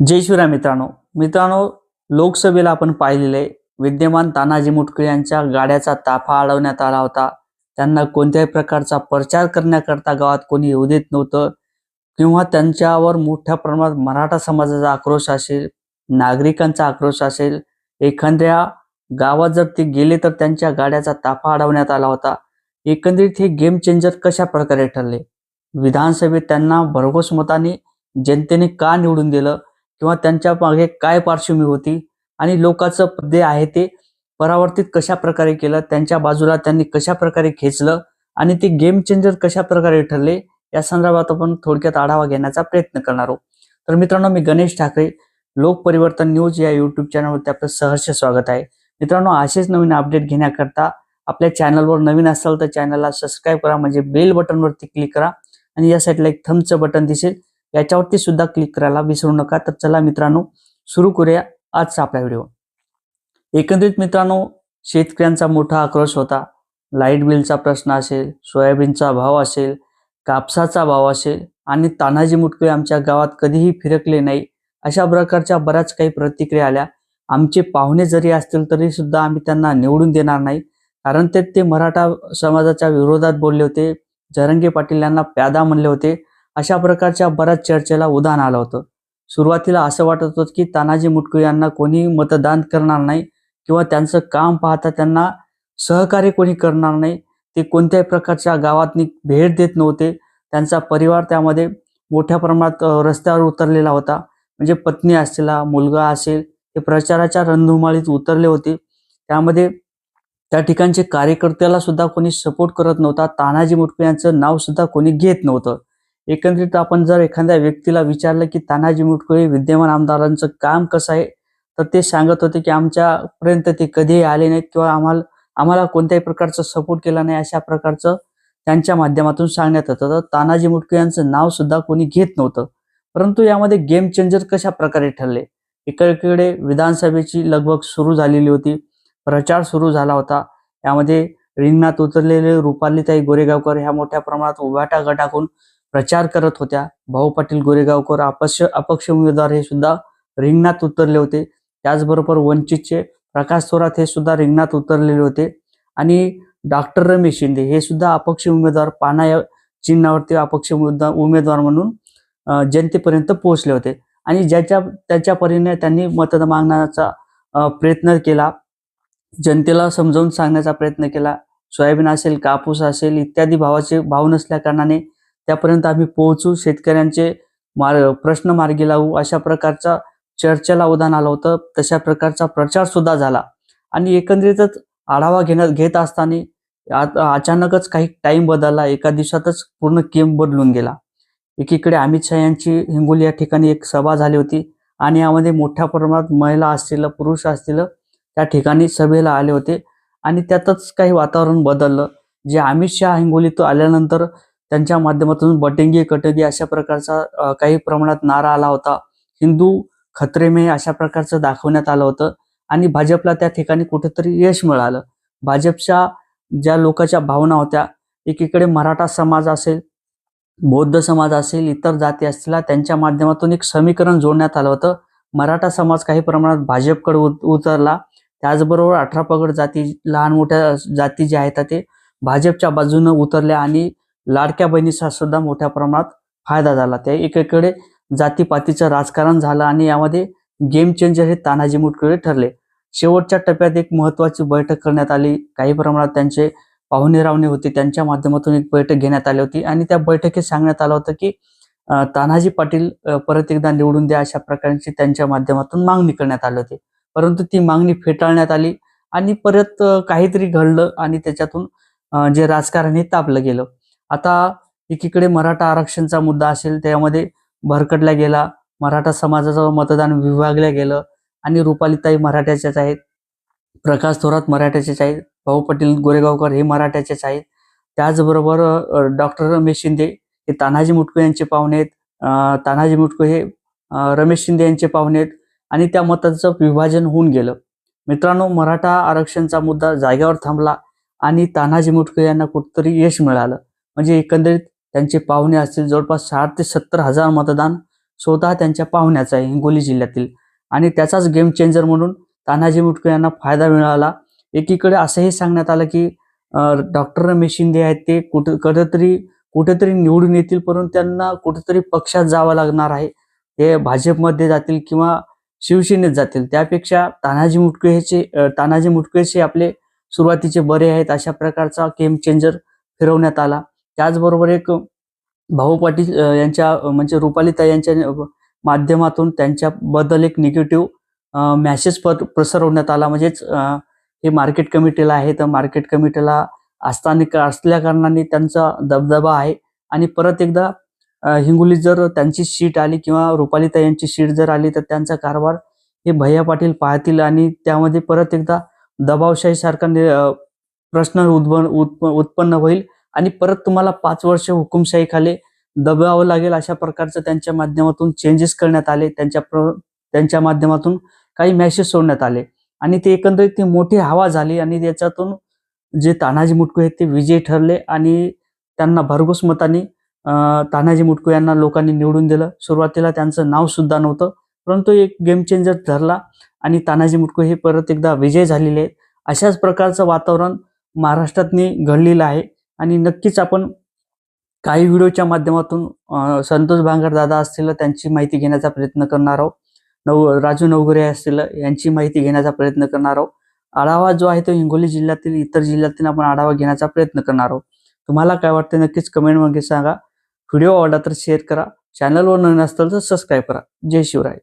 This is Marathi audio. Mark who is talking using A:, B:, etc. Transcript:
A: जय शिवराय मित्रांनो. मित्रांनो लोकसभेला आपण पाहिलेले विद्यमान तानाजी मुटकळे यांच्या गाड्याचा ताफा अडवण्यात आला होता. त्यांना कोणत्याही प्रकारचा प्रचार करण्याकरता गावात कोणी येऊ देत नव्हतं किंवा त्यांच्यावर मोठ्या प्रमाणात मराठा समाजाचा आक्रोश असेल नागरिकांचा आक्रोश असेल एखाद्या गावात जर ते गेले तर त्यांच्या गाड्याचा ताफा अडवण्यात आला होता. एकंदरीत हे गेम चेंजर कशा प्रकारे ठरले? विधानसभेत त्यांना भरघोस मताने जनतेने का निवडून दिलं? किंवा त्यांच्या मागे काय पार्श्वभूमी होती आणि लोकांचं जे आहे ते परावर्तित कशा प्रकारे केलं त्यांच्या बाजूला त्यांनी कशा प्रकारे खेचलं आणि ते गेम चेंजर कशा प्रकारे ठरले या संदर्भात आपण थोडक्यात आढावा घेण्याचा प्रयत्न करणार आहोत. तर मित्रांनो मी गणेश ठाकरे लोक परिवर्तन न्यूज या युट्यूब चॅनलवरती आपलं सहर्ष स्वागत आहे. मित्रांनो असेच नवीन अपडेट घेण्याकरता आपल्या चॅनलवर नवीन असाल तर चॅनलला सबस्क्राईब करा म्हणजे बेल बटनवरती क्लिक करा आणि या साईडला एक थमचं बटन दिसेल. याच्यावरती सुद्धा क्लिक करायला विसरू नका. तर चला मित्रांनो सुरू करूया आजचा आपला व्हिडिओ एकंदरीत मित्रांनो शेतकऱ्यांचा मोठा आक्रोश होता. लाइट बिलचा प्रश्न असेल सोयाबीनचा भाव असेल कापसाचा भाव असेल आणि तानाजी मुटकळे आमच्या गावात कधीही फिरकले नाही अशा प्रकारच्या बऱ्याच काही प्रतिक्रिया आल्या. आमचे पाहुणे जरी असतील तरी सुद्धा आम्ही त्यांना निवडून देणार नाही. कारण ते ते मराठा समाजाच्या विरोधात बोलले होते. जरंगे पाटील यांना प्यादा म्हणले होते. अशा प्रकारच्या बऱ्याच चर्चेला उदाहरण आलं होतं. सुरुवातीला असं वाटत होतं की तानाजी मुटकू यांना कोणी मतदान करणार नाही किंवा त्यांचं काम पाहता त्यांना सहकार्य कोणी करणार नाही. ते कोणत्याही प्रकारच्या गावात भेट देत नव्हते. त्यांचा परिवार त्यामध्ये मोठ्या प्रमाणात रस्त्यावर उतरलेला होता. म्हणजे पत्नी असेल मुलगा असेल ते प्रचाराच्या रणधुमाळीत उतरले होते. त्यामध्ये त्या ठिकाणचे कार्यकर्त्याला सुद्धा कोणी सपोर्ट करत नव्हता. तानाजी मुटकू यांचं नाव सुद्धा कोणी घेत नव्हतं. एकंदरीत आपण जर एखाद्या व्यक्तीला विचारलं की तानाजी मुटकुळे विद्यमान आमदारांचं काम कसं आहे? तर ते सांगत होते की आमच्यापर्यंत ते कधीही आले नाहीत किंवा आम्हाला आम्हाला कोणत्याही प्रकारचं सपोर्ट केला नाही अशा प्रकारचं त्यांच्या माध्यमातून सांगण्यात येतं. तर तानाजी मुटकुळे यांचं नाव सुद्धा कोणी घेत नव्हतं. परंतु यामध्ये गेम चेंजर कशा प्रकारे ठरले? एकीकडे विधानसभेची लगबग सुरू झालेली होती प्रचार सुरू झाला होता. यामध्ये रिंगणात उतरलेले रुपालीताई गोरेगावकर ह्या मोठ्या प्रमाणात उभाटा गटाकून प्रचार करत होत्या. भाऊ पाटील गोरेगावकर अपक्ष अपक्ष उमेदवार हे सुद्धा रिंगणात उतरले होते. त्याचबरोबर वंचितचे प्रकाश थोरात हे सुद्धा रिंगणात उतरलेले होते. आणि डॉक्टर रमेश शिंदे हे सुद्धा अपक्ष उमेदवार पाना या चिन्हावरती अपक्ष उमेदवार उमेदवार म्हणून जनतेपर्यंत पोहोचले होते. आणि ज्याच्या त्याच्या परीने त्यांनी मतदान मागण्याचा प्रयत्न केला. जनतेला समजावून सांगण्याचा प्रयत्न केला. सोयाबीन असेल कापूस असेल इत्यादी भावाचे भाव नसल्या कारणाने त्यापर्यंत आम्ही पोहोचू शेतकऱ्यांचे मार्ग प्रश्न मार्गी लावू अशा प्रकारचा चर्चेला उदाहरण आलं होतं. तशा प्रकारचा प्रचार सुद्धा झाला. आणि एकंदरीतच आढावा घेण्यात घेत असताना अचानकच काही टाइम बदलला. एका दिवसातच पूर्ण केम बदलून गेला. एकीकडे अमित शहा यांची हिंगोली या ठिकाणी एक सभा झाली होती आणि यामध्ये मोठ्या प्रमाणात महिला असतील पुरुष असतील त्या ठिकाणी सभेला आले होते. आणि त्यातच काही वातावरण बदललं. जे अमित शहा हिंगोलीत आल्यानंतर त्यांच्या माध्यमातून बटेंगी कटगी अशा प्रकारचा काही प्रमाणात नारा आला होता. हिंदू खत्रे मे अशा प्रकारचं दाखवण्यात आलं होतं आणि भाजपला त्या ठिकाणी कुठेतरी यश मिळालं. भाजपच्या ज्या लोकांच्या भावना होत्या एकीकडे मराठा समाज असेल बौद्ध समाज असेल इतर जाती असतील त्यांच्या माध्यमातून एक समीकरण जोडण्यात आलं होतं. मराठा समाज काही प्रमाणात भाजपकडे उत- उतरला. त्याचबरोबर अठरा पगड जाती लहान मोठ्या जाती ज्या आहेत ते भाजपच्या बाजूनं उतरल्या आणि लाडक्या बहिणीचा सुद्धा मोठ्या प्रमाणात फायदा झाला. त्या एकीकडे जातीपातीचं राजकारण झालं आणि यामध्ये गेम चेंजर हे तानाजी मुटकुळे ठरले. शेवटच्या टप्प्यात एक महत्वाची बैठक करण्यात आली. काही प्रमाणात त्यांचे पाहुणे रावणे होते. त्यांच्या माध्यमातून एक बैठक घेण्यात आली होती आणि त्या बैठकीत सांगण्यात आलं होतं की तानाजी पाटील परत एकदा निवडून द्या अशा प्रकारची त्यांच्या माध्यमातून मागणी करण्यात आली होती. परंतु ती मागणी फेटाळण्यात आली आणि परत काहीतरी घडलं आणि त्याच्यातून जे राजकारण हे तापलं गेलं. आता एकीकडे मराठा आरक्षणचा मुद्दा असेल त्यामध्ये भरकटला गेला मराठा समाजाचं मतदान विभागलं गेलं आणि रुपालीताई मराठ्याच्याच आहेत प्रकाश थोरात मराठ्याचेच आहेत भाऊ पाटील गोरेगावकर हे मराठ्याचेच आहेत. त्याचबरोबर डॉक्टर रमेश शिंदे हे तानाजी मुटकू यांचे पाहुणे आहेत. तानाजी मुटकुळे हे रमेश शिंदे यांचे पाहुणे आहेत आणि त्या मताचं विभाजन होऊन गेलं. मित्रांनो मराठा आरक्षणचा मुद्दा जागेवर थांबला आणि तानाजी मुटकू यांना कुठतरी यश मिळालं. म्हणजे एकंदरीत त्यांचे पाहुणे असतील जवळपास साठ ते सत्तर हजार मतदान स्वतः त्यांच्या पाहुण्याचा आहे हिंगोली जिल्ह्यातील. आणि त्याचाच गेम चेंजर म्हणून तानाजी मुटकुळे यांना फायदा मिळाला. एकीकडे असंही सांगण्यात आलं की डॉक्टर रमेश शिंदे आहेत ते कुठं कुठेतरी कुठेतरी निवडून येतील परंतु त्यांना कुठेतरी पक्षात जावं लागणार आहे. ते भाजपमध्ये जातील किंवा शिवसेनेत जातील. त्यापेक्षा तानाजी मुटके ह्याचे अ, तानाजी मुटकुळेचे आपले सुरुवातीचे बरे आहेत अशा प्रकारचा गेम चेंजर फिरवण्यात आला. त्याचबरोबर एक भाऊ पाटील यांच्या म्हणजे रुपालीता यांच्या माध्यमातून त्यांच्याबद्दल एक निगेटिव्ह मॅसेज प्रसरवण्यात आला. म्हणजेच हे मार्केट कमिटीला आहे. तर मार्केट कमिटीला असताना असल्या कारणाने त्यांचा दबदबा आहे. आणि परत एकदा हिंगोली हिंगोलीत जर त्यांची शीट आली किंवा रुपालीताई यांची शीट जर आली तर त्यांचा कारभार हे भैया पाटील पाहतील. आणि त्यामध्ये परत एकदा दबावशाहीसारखा नि- प्रश्न उद्भव उत्प- उत्पन्न होईल. आणि परत तुम्हाला पाच वर्ष हुकुमशाहीखाली दबावं लागेल अशा प्रकारचं त्यांच्या माध्यमातून चेंजेस करण्यात आले. त्यांच्या प्र त्यांच्या माध्यमातून काही मॅसेज सोडण्यात आले. आणि ते एकंदरीत ती मोठी हवा झाली आणि त्याच्यातून जे तानाजी मुटकू आहेत ते विजयी ठरले आणि त्यांना भरघोस मताने तानाजी मुटकू यांना लोकांनी निवडून दिलं. सुरुवातीला त्यांचं नाव सुद्धा नव्हतं परंतु एक गेम चेंजर ठरला आणि तानाजी मुटकू हे परत एकदा विजय झालेले आहेत. अशाच प्रकारचं वातावरण महाराष्ट्रातनी घडलेलं आहे. आणि नक्कीच आपण काही व्हिडिओच्या माध्यमातून संतोष भांगर दादा असतील त्यांची माहिती घेण्याचा प्रयत्न करणार आहोत. नव राजू नवगरे असतील यांची माहिती घेण्याचा प्रयत्न करणार आहोत. आढावा जो आहे तो हिंगोली जिल्ह्यातील इतर जिल्ह्यातील आपण आढावा घेण्याचा प्रयत्न करणार आहोत. तुम्हाला काय वाटतं नक्कीच कमेंटमध्ये सांगा. व्हिडिओ आवडला तर शेअर करा. चॅनलवर नवीन असतील तर सबस्क्राईब करा. जय शिवराय.